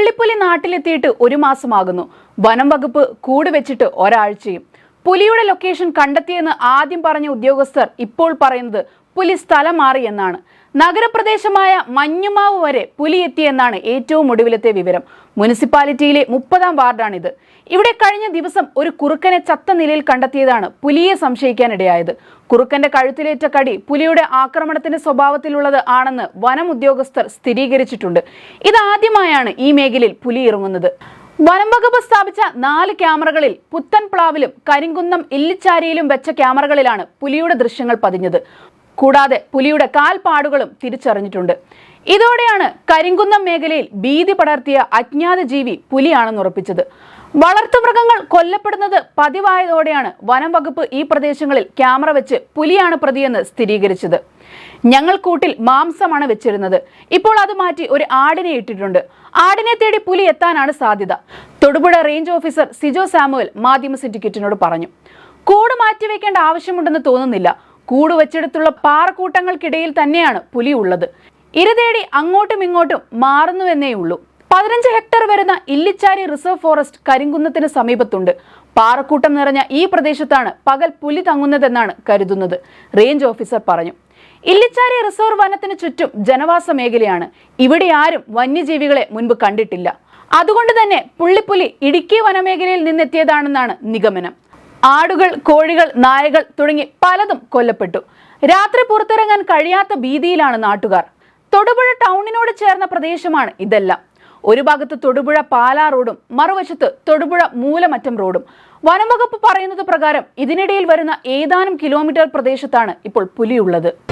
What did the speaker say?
പുള്ളിപ്പുലി നാട്ടിലെത്തിയിട്ട് ഒരു മാസമാകുന്നു. വനം വകുപ്പ് കൂട് വെച്ചിട്ട് ഒരാഴ്ചയും. പുലിയുടെ ലൊക്കേഷൻ കണ്ടെത്തിയെന്ന് ആദ്യം പറഞ്ഞ ഉദ്യോഗസ്ഥർ ഇപ്പോൾ പറയുന്നത് പുലി സ്ഥലം മാറി എന്നാണ്. നഗരപ്രദേശമായ മഞ്ഞുമാവ് വരെ പുലി എത്തിയെന്നാണ് ഏറ്റവും ഒടുവിലത്തെ വിവരം. മുനിസിപ്പാലിറ്റിയിലെ മുപ്പതാം വാർഡാണിത്. ഇവിടെ കഴിഞ്ഞ ദിവസം ഒരു കുറുക്കനെ ചത്ത നിലയിൽ കണ്ടെത്തിയതാണ് പുലിയെ സംശയിക്കാനിടയായത്. കുറുക്കന്റെ കഴുത്തിലേറ്റ കടി പുലിയുടെ ആക്രമണത്തിന്റെ സ്വഭാവത്തിലുള്ളത് ആണെന്ന് വനം ഉദ്യോഗസ്ഥർ സ്ഥിരീകരിച്ചിട്ടുണ്ട്. ഇതാദ്യമായാണ് ഈ മേഖലയിൽ പുലി ഇറങ്ങുന്നത്. വനം വകുപ്പ് സ്ഥാപിച്ച നാല് ക്യാമറകളിൽ പുത്തൻപ്ലാവിലും കരിങ്കുന്നം ഇല്ലിച്ചാരിയിലും വെച്ച ക്യാമറകളിലാണ് പുലിയുടെ ദൃശ്യങ്ങൾ പതിഞ്ഞത്. കൂടാതെ പുലിയുടെ കാൽപ്പാടുകളും തിരിച്ചറിഞ്ഞിട്ടുണ്ട്. ഇതോടെയാണ് കരിങ്കുന്നം മേഖലയിൽ ഭീതി പടർത്തിയ അജ്ഞാത ജീവി പുലിയാണെന്ന് ഉറപ്പിച്ചത്. വളർത്തുമൃഗങ്ങൾ കൊല്ലപ്പെടുന്നത് പതിവായതോടെയാണ് വനം വകുപ്പ് ഈ പ്രദേശങ്ങളിൽ ക്യാമറ വെച്ച് പുലിയാണ് പ്രതിയെന്ന് സ്ഥിരീകരിച്ചത്. ഞങ്ങൾ കൂട്ടിൽ മാംസമാണ് വെച്ചിരുന്നത്. ഇപ്പോൾ അത് മാറ്റി ഒരു ആടിനെ ഇട്ടിട്ടുണ്ട്. ആടിനെ തേടി പുലി എത്താനാണ് സാധ്യത. തൊടുപുഴ റേഞ്ച് ഓഫീസർ സിജോ സാമുവൽ മാധ്യമ സിൻഡിക്കേറ്റിനോട് പറഞ്ഞു. കൂട് മാറ്റിവെക്കേണ്ട ആവശ്യമുണ്ടെന്ന് തോന്നുന്നില്ല. കൂട് വച്ചെടുത്തുള്ള പാറക്കൂട്ടങ്ങൾക്കിടയിൽ തന്നെയാണ് പുലി ഉള്ളത്. ഇരതേടി അങ്ങോട്ടും ഇങ്ങോട്ടും മാറുന്നുവെന്നേ ഉള്ളൂ. പതിനഞ്ച് ഹെക്ടർ വരുന്ന ഇല്ലിച്ചാരി റിസർവ് ഫോറസ്റ്റ് കരിങ്കുന്നത്തിന് സമീപത്തുണ്ട്. പാറക്കൂട്ടം നിറഞ്ഞ ഈ പ്രദേശത്താണ് പകൽ പുലി തങ്ങുന്നതെന്നാണ് കരുതുന്നത്. റേഞ്ച് ഓഫീസർ പറഞ്ഞു. ഇല്ലിച്ചാരി റിസർവ് വനത്തിന് ചുറ്റും ജനവാസ മേഖലയാണ്. ഇവിടെ ആരും വന്യജീവികളെ മുൻപ് കണ്ടിട്ടില്ല. അതുകൊണ്ട് തന്നെ പുള്ളിപ്പുലി ഇടുക്കി വനമേഖലയിൽ നിന്നെത്തിയതാണെന്നാണ് നിഗമനം. ആടുകൾ കോഴികൾ നായകൾ തുടങ്ങി പലതും കൊല്ലപ്പെട്ടു. രാത്രി പുറത്തിറങ്ങാൻ കഴിയാത്ത ഭീതിയിലാണ് നാട്ടുകാർ. തൊടുപുഴ ടൗണിനോട് ചേർന്ന പ്രദേശമാണ് ഇതെല്ലാം. ഒരു ഭാഗത്ത് തൊടുപുഴ പാലാ റോഡും മറുവശത്ത് തൊടുപുഴ മൂലമറ്റം റോഡും. വനംവകുപ്പ് പറയുന്നത് പ്രകാരം ഇതിനിടയിൽ വരുന്ന ഏതാനും കിലോമീറ്റർ പ്രദേശത്താണ് ഇപ്പോൾ പുലിയുള്ളത്.